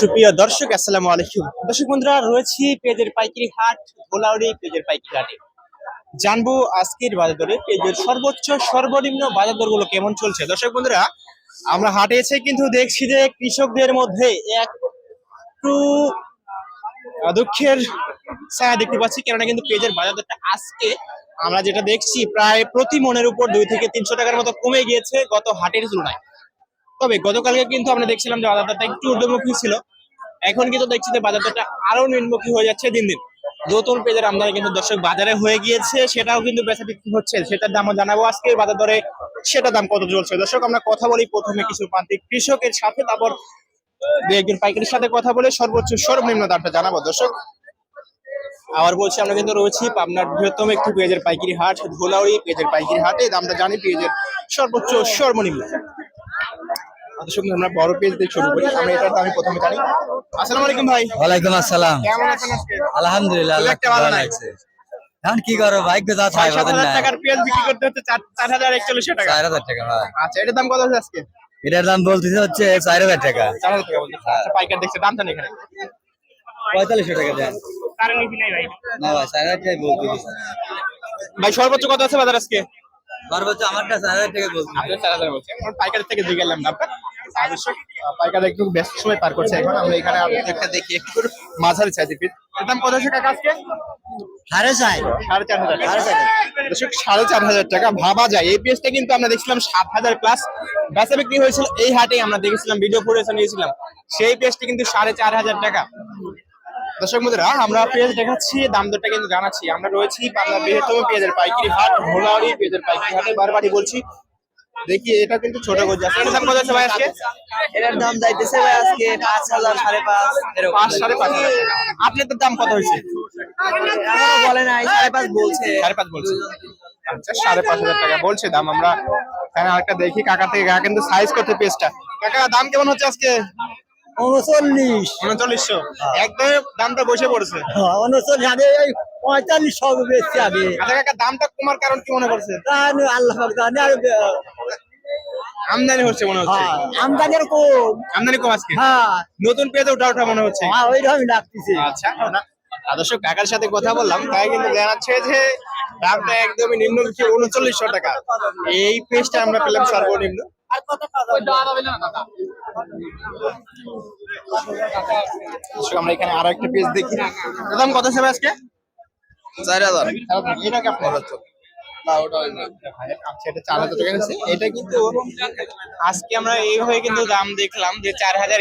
সুপ্রিয় দর্শক, আসসালামু আলাইকুম। দর্শক বন্ধুরা, রয়েছি পেঁয়াজের পাইকারি হাট, ধোলাউড়ি পেঁয়াজের পাইকারি হাটে। জানব আজকের বাজার দরে পেঁয়াজের সর্বোচ্চ, সর্বনিম্ন বাজার দরগুলো কেমন চলছে। দর্শক বন্ধুরা, আমরা হাটে এসে কিন্তু দেখছি যে কৃষকদের মধ্যে একটু দুঃখের ছায়া দেখতে পাচ্ছি, কেননা কিন্তু পেঁয়াজের বাজার দরটা আজকে আমরা যেটা দেখছি প্রায় প্রতি মনের উপর দুই থেকে তিনশো টাকার মতো কমে গিয়েছে গত হাটের তুলনায়। তবে গতকালকে কিন্তু আমরা দেখছিলাম যে বাজার একটু ঊর্ধ্বমুখী ছিল। এখন কিন্তু দেখছি যে বাজার দরটা আরও নিম্নমুখী হয়ে যাচ্ছে দিন দিন। নতুন পেঁয়াজের আমদানি কিন্তু দর্শক বাজারে হয়ে গিয়েছে, সেটাও কিন্তু বেচা বিক্রি হচ্ছে। সেটার দাম জানাব আজকে বাজার দরে সেটা দাম কত চলছে? দর্শক, আমরা কথা বলি প্রথমে কিছু প্রান্তিক কৃষকের সাথে, তারপর দু একজন পাইকারির সাথে কথা বলে সর্বোচ্চ সর্বনিম্ন দামটা জানাব। দর্শক, আবার বলছি, আমরা কিন্তু রয়েছি পাবনার বৃহত্তম একটি পেঁয়াজের পাইকারি হাট, ধুলাউড়ি পেঁয়াজের পাইকারি হাটে। দামটা জানি পেঁয়াজের সর্বোচ্চ সর্বনিম্ন। দর্শক আমরা বড় দিয়ে শুরু করি আমরা এটার দামই প্রথমে জানি। আসসালামু আলাইকুম ভাই। ওয়ালাইকুম আসসালাম। কেমন আছেন আজকে? আলহামদুলিল্লাহ একটা ভালো ভালো লাগছে এখন কি করো? ভাগ্য যা ছয় বাজার হাজার টাকার পেঁয়াজ বিক্রি করতে হচ্ছে টাকা। টাকা আচ্ছা এটার দাম কত আছে আজকে? এটার দাম বলতেছে হচ্ছে টাকা। টাকা আচ্ছা পাইকার দেখছে দাম জানি এখানে। পঁয়তাল্লিশশো টাকা দেন। কারণ নিচে নাই ভাই। না ভাই চার হাজার টাকা বলতেছে। ভাই সর্বোচ্চ কত আছে বাজার আজকে? সর্বোচ্চ আমারটা চার হাজার টাকা আপনার বলছে। পাইকারের থেকে দিয়ে গেলাম দামটা অবশ্যই পাইকার একটু ব্যস্ত সময় পার করছে এখন। আমরা এখানে একটা দেখি একটু মাঝারি সাইজের পিস দাম কত আছে কাকা আজকে? সাড়ে চার। সাড়ে চার হাজার সাড়ে চার দর্শক সাড়ে চার হাজার টাকা। ভাবা যায় এই কিন্তু আমরা দেখছিলাম সাত হাজার প্লাস বেচা বিক্রি হয়েছিল এই হাটে আমরা দেখেছিলাম ভিডিও ফুটেজ নিয়েছিলাম। সেই কিন্তু সাড়ে চার হাজার টাকা। দর্শক বন্ধুরা আমরা পেঁয়াজ দেখাচ্ছি দাম দরটা কিন্তু জানাচ্ছি। আমরা রয়েছি বাংলা বৃহত্তম পেঁয়াজের পাইকারি হাট ভোলাওয়ারি পেঁয়াজের পাইকারি হাটে বারবারই বলছি দেখি এটা কিন্তু ছোট গজ আছে এটার দাম কত আছে ভাই আজকে? এটার দাম যাইতেছে ভাই আজকে পাঁচ হাজার সাড়ে পাঁচ এরকম। পাঁচ সাড়ে পাঁচ হাজার টাকা। আপনার দাম কত হয়েছে? এখনও বলে নাই সাড়ে পাঁচ বলছে। সাড়ে পাঁচ বলছে। আচ্ছা সাড়ে পাঁচ হাজার টাকা বলছে দাম। আমরা হ্যাঁ আরেকটা দেখি কাকা থেকে। কাকা কিন্তু সাইজ করতে পেজটা কাকা দাম কেমন হচ্ছে আজকে? উনচল্লিশ। উনচল্লিশশো। একদম দামটা বসে পড়েছে। উনচল্লিশ আগে এই পঁয়তাল্লিশ সব বেশি আগে। আচ্ছা দামটা কমার কারণ কি মনে করছে? আল্লাহ আমদানি হচ্ছে মনে হচ্ছে। আমদানির কম। আমদানি কম আজকে? হ্যাঁ। নতুন পেঁয়াজে ওঠা ওঠা মনে হচ্ছে। হ্যাঁ ওই রকমই লাগতেছে আচ্ছা আদর্শ কাকার সাথে কথা বললাম তাই কিন্তু জানাচ্ছে যে দামটা একদমই নিম্ন উনচল্লিশশো টাকা। এই পেজটা আমরা পেলাম সর্বনিম্ন। আমরা এখানে আরও একটা পেজ দেখি। দাম কত হিসেবে আজকে? চার হাজার। এটা আচ্ছা চার হাজার টাকা। এটা কিন্তু আজকে আমরা এইভাবে কিন্তু দাম দেখলাম যে চার হাজার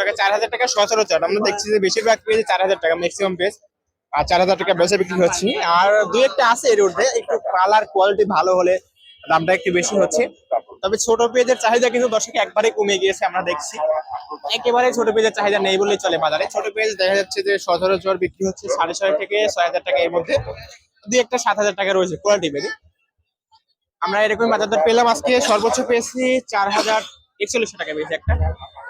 টাকা, চার হাজার টাকা সচরাচর। আমরা দেখছি যে বেশিরভাগ চার হাজার টাকা ম্যাক্সিমাম পেজ। আর চার হাজার টাকা বিক্রি আর একটা এর একটু কালার কোয়ালিটি ভালো হলে দামটা একটু বেশি হচ্ছে। তবে ছোট পেজের চাহিদা কিন্তু দর্শক একবারে কমে গিয়েছে, আমরা দেখছি। একেবারে ছোট পেজের চাহিদা নেই বললেই চলে বাজারে। ছোট পেজ দেখা যাচ্ছে যে সচরাচর বিক্রি হচ্ছে সাড়ে ছয় থেকে ছয় হাজার টাকা এর মধ্যে। দুই একটা সাত হাজার টাকা রয়েছে কোয়ালিটি পেজে আমরা এরকম বাজার দর পেলাম আজকে, সর্বোচ্চ পেয়েছি চার হাজার একচল্লিশশো টাকা। পেয়েছি একটা।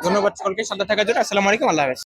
ধন্যবাদ সকলকে সাদা থাকার জন্য। আসসালামু আলাইকুম, আল্লাহ হাফেজ।